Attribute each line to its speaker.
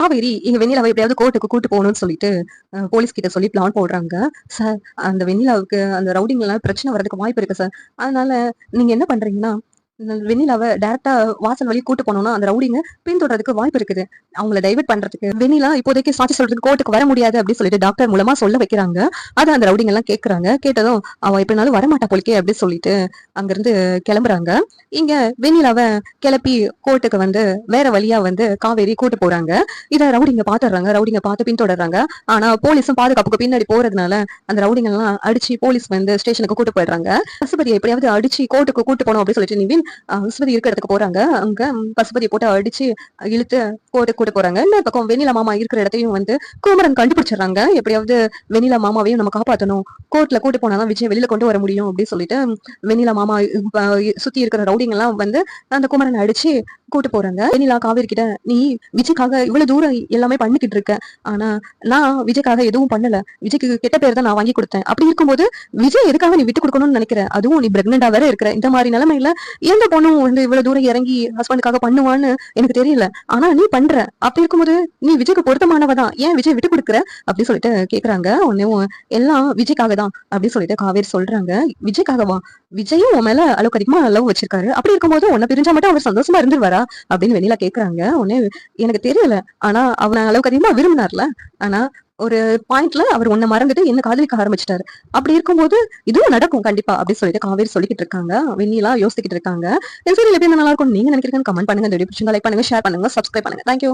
Speaker 1: காவேரி இங்க வெண்ணிலாவை எப்படியாவது கோர்ட்டுக்கு கூட்டு போகணும்னு சொல்லிட்டு போலீஸ் கிட்ட சொல்லி பிளான் போடுறாங்க. சார் அந்த வெண்ணிலாவுக்கு அந்த ரவுடிங்லாம் பிரச்சனை வர்றதுக்கு வாய்ப்பு இருக்கு சார் அதனால நீங்க என்ன பண்றீங்கன்னா வெண்ணிலாவை டேரக்டா வாசல் வழி கூட்டு போனோம்னா அந்த ரவுடிங்க பின்தொடறதுக்கு வாய்ப்பு இருக்குது. அவங்கள டைவர்ட் பண்றதுக்கு. வெண்ணிலா இப்போதைக்கு சாட்சி சொல்றதுக்கு கோர்ட்டுக்கு வர முடியாது அப்படின்னு சொல்லிட்டு டாக்டர் மூலமா சொல்ல வைக்கிறாங்க. அதை அந்த ரவுடிங்க எல்லாம் கேக்குறாங்க. கேட்டதும் அவ எப்படினாலும் வரமாட்டா போலிக்கே அப்படின்னு சொல்லிட்டு அங்கிருந்து கிளம்புறாங்க. இங்க வெண்ணிலாவை கிளப்பி கோர்ட்டுக்கு வந்து வேற வழியா வந்து காவேரி கூட்டு போறாங்க. இதை ரவுடிங்க பாத்துறாங்க ரவுடிங்க பார்த்து பின்தொடர்றாங்க. ஆனா போலீஸும் பாதுகாப்புக்கு பின்னாடி போறதுனால அந்த ரவுடிங்க எல்லாம் அடிச்சு போலீஸ் வந்து ஸ்டேஷனுக்கு கூட்டு போயிடுறாங்க. பசுபதியை எப்படியாவது அடிச்சு கோர்ட்டுக்கு கூட்டு போனோம் அப்படின்னு சொல்லிட்டு நிவின் அஹ், இருக்க இடத்துக்கு போறாங்க. அங்க பசுபதியை போட்டு அடிச்சு இழுத்து கோட்டை கூட போறாங்க. இன்னொரு பக்கம் வெண்ணிலா மாமா இருக்கிற இடத்தையும் வந்து குமரன் கண்டுபிடிச்சிடுறாங்க. எப்படியாவது வெண்ணிலா மாமாவையும் நம்ம காப்பாத்தணும். கோர்ட்ல கூட்டு போனாதான் விஜய் வெளியில கொண்டு வர முடியும் அப்படின்னு சொல்லிட்டு வெண்ணிலா மாமா சுத்தி இருக்கிற ரவுடிங் எல்லாம் வந்து அந்த குமரனை அடிச்சு கூட்டு போறாங்க. வெண்ணிலா காவேரி கிட்ட நீ விஜய்க்காக இவ்வளவு தூரம் எல்லாமே பண்ணிக்கிட்டு இருக்க. ஆனா நான் விஜய்க்காக எதுவும் பண்ணல. விஜய்க்கு கெட்ட பேர் தான் நான் வாங்கி கொடுத்தேன். அப்படி இருக்கும்போது விஜய் எதுக்காக நீ விட்டு கொடுக்கணும்னு நினைக்கிற? அதுவும் நீ பிரெக்னெண்டா வேற இருக்கிற. இந்த மாதிரி நிலைமையில எந்த பொண்ணும் வந்து இவ்வளவு தூரம் இறங்கி ஹஸ்பண்டுக்காக பண்ணுவான்னு எனக்கு தெரியல. ஆனா நீ பண்ற. அப்படி இருக்கும்போது நீ விஜய்க்கு பொருத்தமானவ தான். ஏன் விஜய் விட்டு கொடுக்குற? அப்படின்னு சொல்லிட்டு கேக்குறாங்க. உடனே எல்லாம் விஜய்க்காக தான். அப்படின்னு சொல்லிட்டு காவேரி சொல்றாங்க. விஜய்க்காகவா? விஜயும் உன் மேல அளவுக்கு அதிகமா லவ் வச்சிருக்காரு. அப்படி இருக்கும்போது உன்னை பிரிஞ்சா மட்டும் அவர் சந்தோஷமா இருந்துருவாரா? அப்படின்னு வெளியில கேக்குறாங்க. உடனே எனக்கு தெரியல. ஆனா அவனை அளவுக்கு அதிகமா விரும்பினார்ல. ஆனா ஒரு பாயிண்ட்ல அவர் உன்னை மறந்துட்டு என்ன காதலிக்க ஆரம்பிச்சிட்டாரு. அப்படி இருக்கும்போது இதுவும் நடக்கும் கண்டிப்பா அப்படின்னு சொல்லிட்டு காவேரி சொல்லிக்கிட்டு இருக்காங்க. வெண்ணிலா யோசிக்கிட்டு இருக்காங்க. என் சீரியல் எப்படி நல்லா இருக்கும் நீங்க நினைக்கிறீங்க கமெண்ட் பண்ணுங்க. இந்த வீடியோ பிடிச்சிருந்தா லைக் பண்ணுங்க ஷேர் பண்ணுங்க சப்ஸ்கிரைப் பண்ணுங்க. தேங்க்யூ